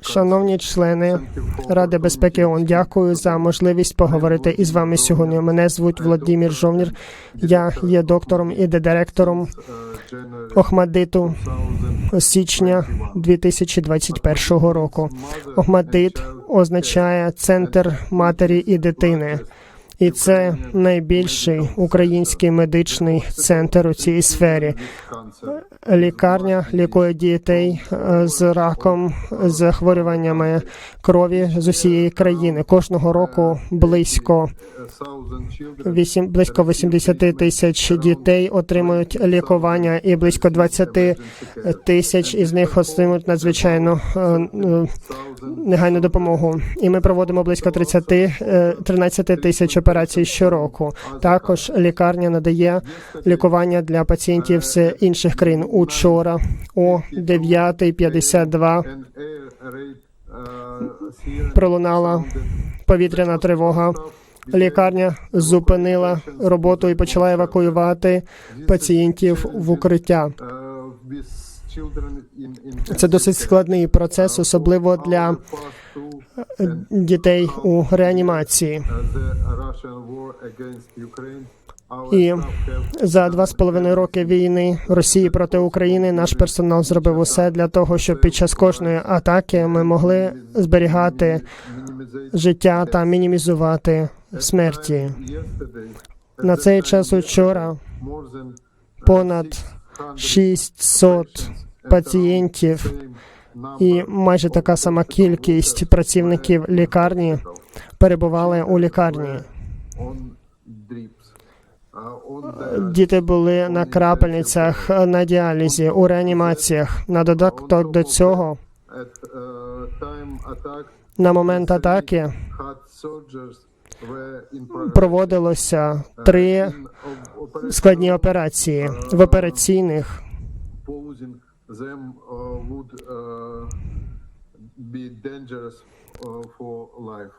Шановні члени Ради безпеки ООН, дякую за можливість поговорити із вами сьогодні. Мене звуть Владимир Жовнір. Я є доктором і директором Охмадиту з січня 2021 року. Охмадит означає центр матері і дитини. І це найбільший український медичний центр у цій сфері. Лікарня лікує дітей е, з раком, з захворюваннями крові з усієї країни. Кожного року близько A thousand children вісім близько 80 тисяч дітей отримують лікування, і близько 20 тисяч із них отримують надзвичайно е, е, негайну допомогу. І ми проводимо близько 30, е, 13 тисяч операцій щороку. Також лікарня надає лікування для пацієнтів з інших країн. Учора о 9.52 and air raid uh, here пролунала повітряна тривога. Лікарня зупинила роботу і почала евакуювати пацієнтів в укриття. Це досить складний процес, особливо для дітей у реанімації. І за два з половиною роки війни Росії проти України наш персонал зробив усе для того, щоб під час кожної атаки ми могли зберігати життя та мінімізувати смерті. На цей час учора понад 600 600 пацієнтів і майже така сама кількість працівників лікарні перебували у лікарні. Діти були на крапельницях, на діалізі, у реанімаціях. На додаток до цього, на момент атаки проводилося три складні операції. В операційних them uh, would uh, be dangerous uh, for life.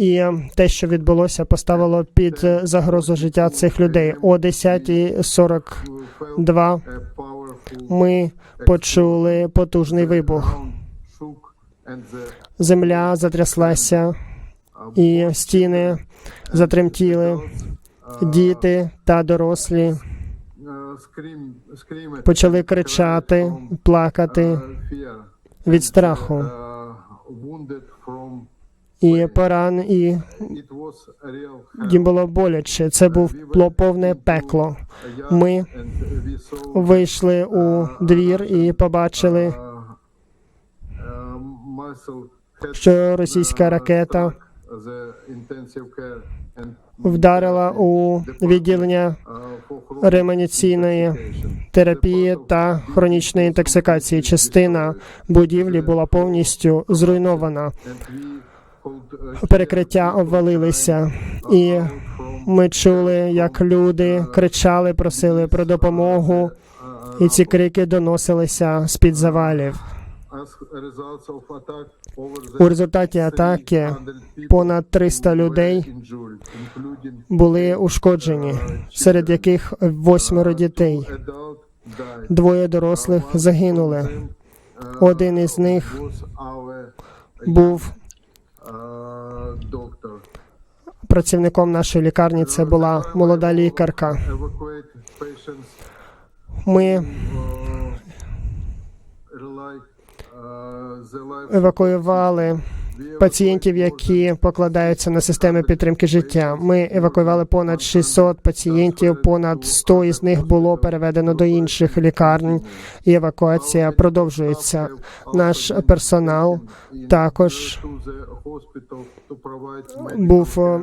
і те, що відбулося, поставило під загрозу життя цих людей. О 10.42 We felt a ми почули потужний вибух. Земля затряслася, і стіни затремтіли. Діти та дорослі почали кричати, плакати uh, від страху. From І поран, і hell. їм було боляче. Це було повне пекло. Ми вийшли у двір і побачили, що російська ракета вдарила у відділення uh, intoxication. терапії та хронічної інтоксикації. Частина будівлі була повністю зруйнована. Uh, Перекриття обвалилися, і ми чули, як люди кричали, просили про допомогу, і ці крики доносилися з під завалів. У результаті атаки понад 300 людей були ушкоджені, серед яких восьмеро дітей. Двоє дорослих загинули. Один із них був працівником нашої лікарні. Це була молода лікарка. Ми евакуювали пацієнтів, які покладаються на системи підтримки життя. Ми евакуювали понад 600 пацієнтів, понад 100 із них було переведено до інших лікарень, і евакуація продовжується. Наш персонал також був е,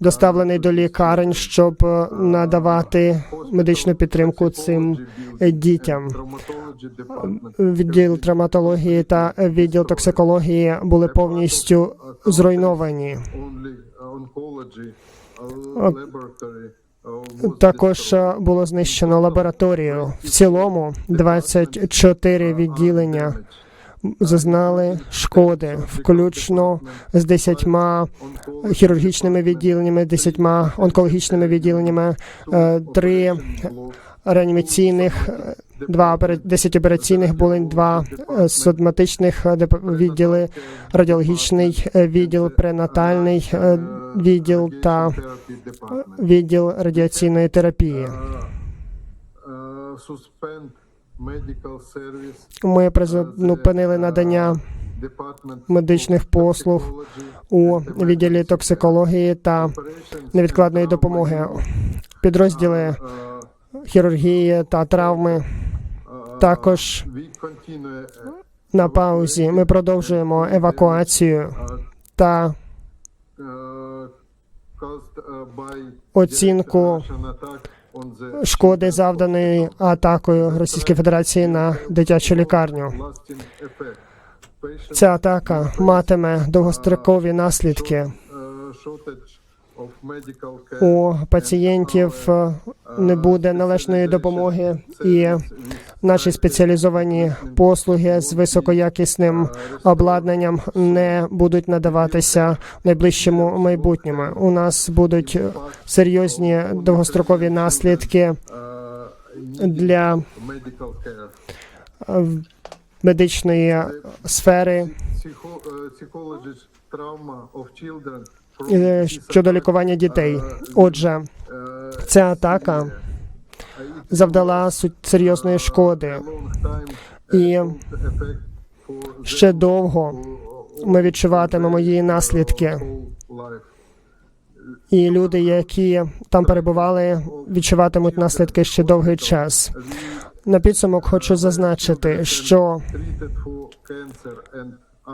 доставлений до лікарень, щоб е, надавати медичну підтримку цим дітям. Відділ травматології та відділ токсикології були повністю зруйновані. uh, was Також е, було знищено лабораторію. В цілому 24 відділення зазнали шкоди, включно з 10 хірургічними відділеннями, 10 онкологічними відділеннями, е, три реанімаційних е, два опера- 10 операційних були, два е, судматичних е, відділи, радіологічний е, відділ, пренатальний відділ та відділ радіаційної терапії. Ми призупинили надання медичних послуг у відділі токсикології та невідкладної допомоги. Підрозділи хірургії та травми також на паузі. Ми продовжуємо евакуацію та оцінку шкоди, завданої атакою Російської Федерації на дитячу лікарню. Ця атака матиме довгострокові наслідки у пацієнтів. е, Не буде належної допомоги, і наші спеціалізовані послуги з високоякісним обладнанням не будуть надаватися в найближчому майбутньому. У нас будуть серйозні довгострокові наслідки для е, медичної сфери Е, щодо лікування дітей. Отже, uh, ця атака завдала серйозної шкоди, і ще довго ми відчуватимемо її наслідки. І люди, які там перебували, відчуватимуть наслідки ще довгий час. На підсумок хочу зазначити, що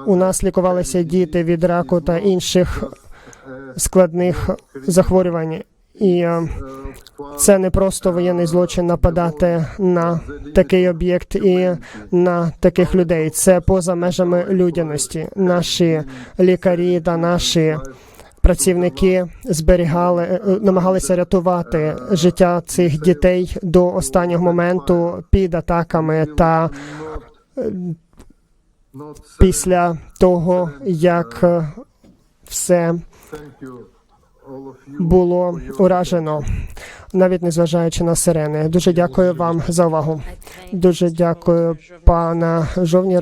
У нас лікувалися діти від раку та інших складних захворювань, і е, це не просто воєнний злочин нападати на такий об'єкт і на таких людей. Це поза межами людяності. Наші лікарі та наші працівники зберігали, е, намагалися рятувати життя цих дітей до останнього моменту під атаками та not після того, як е, все було уражено, навіть незважаючи на сирени. Дуже дякую вам за увагу. Дуже дякую, пана Жовні.